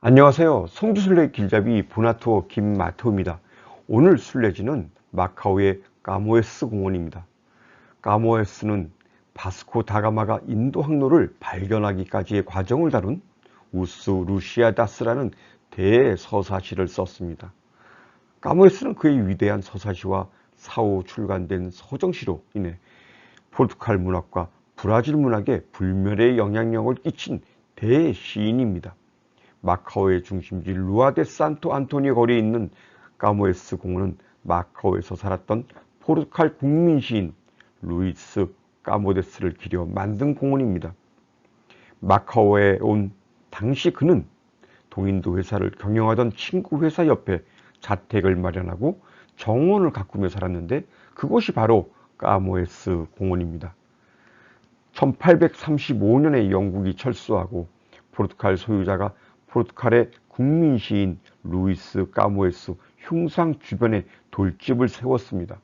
안녕하세요. 성주순례 길잡이 보나투어 김마테오입니다. 오늘 순례지는 마카오의 까모에스 공원입니다. 까모에스는 바스코 다가마가 인도 항로를 발견하기까지의 과정을 다룬 우스 루시아다스라는 대서사시를 썼습니다. 까모에스는 그의 위대한 서사시와 사후 출간된 서정시로 인해 포르투갈 문학과 브라질 문학에 불멸의 영향력을 끼친 대시인입니다. 마카오의 중심지 루아데 산토 안토니 거리에 있는 까모에스 공원은 마카오에서 살았던 포르투갈 국민 시인 루이스 까모데스를 기려 만든 공원입니다. 마카오에 온 당시 그는 동인도 회사를 경영하던 친구 회사 옆에 자택을 마련하고 정원을 가꾸며 살았는데 그곳이 바로 까모에스 공원입니다. 1835년에 영국이 철수하고 포르투갈 소유자가 포르투갈의 국민 시인 루이스 까모에스 흉상 주변에 돌집을 세웠습니다.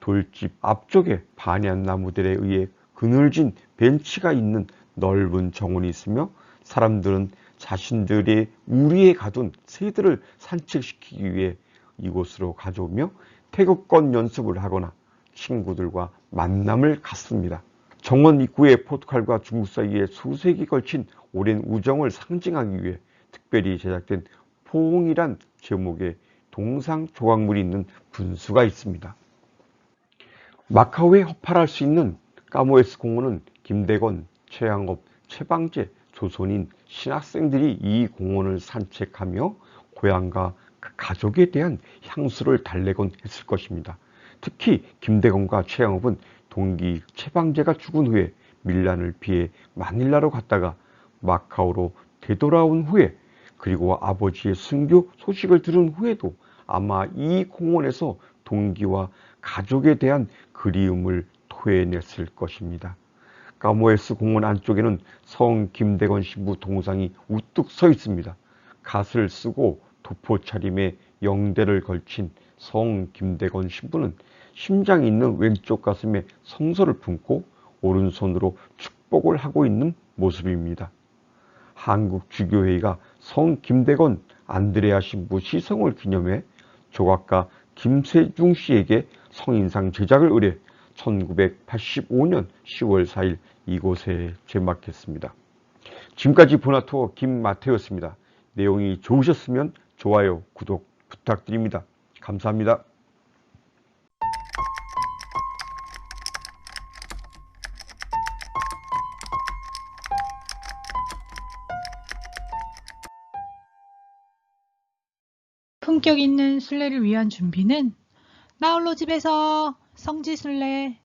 돌집 앞쪽에 반얀 나무들에 의해 그늘진 벤치가 있는 넓은 정원이 있으며 사람들은 자신들의 우리에 가둔 새들을 산책시키기 위해 이곳으로 가져오며 태극권 연습을 하거나 친구들과 만남을 갖습니다. 정원 입구에 포르투갈과 중국 사이에 수세기 걸친 오랜 우정을 상징하기 위해 특별히 제작된 포옹이란 제목의 동상 조각물이 있는 분수가 있습니다. 마카오에 허팔할 수 있는 까모에스 공원은 김대건, 최양업, 최방재, 조선인, 신학생들이 이 공원을 산책하며 고향과 그 가족에 대한 향수를 달래곤 했을 것입니다. 특히 김대건과 최양업은 동기 최방재가 죽은 후에 밀란을 피해 마닐라로 갔다가 마카오로 되돌아온 후에 그리고 아버지의 순교 소식을 들은 후에도 아마 이 공원에서 동기와 가족에 대한 그리움을 토해냈을 것입니다. 까모에스 공원 안쪽에는 성 김대건 신부 동상이 우뚝 서 있습니다. 갓을 쓰고 도포 차림에 영대를 걸친 성 김대건 신부는 심장이 있는 왼쪽 가슴에 성서를 품고 오른손으로 축복을 하고 있는 모습입니다. 한국 주교회의가 성 김대건 안드레아 신부 시성을 기념해 조각가 김세중 씨에게 성인상 제작을 의뢰 1985년 10월 4일 이곳에 제막했습니다. 지금까지 보나투어 김마태였습니다. 내용이 좋으셨으면 좋아요, 구독 부탁드립니다. 감사합니다. 품격 있는 순례를 위한 준비는 나홀로 집에서 성지순례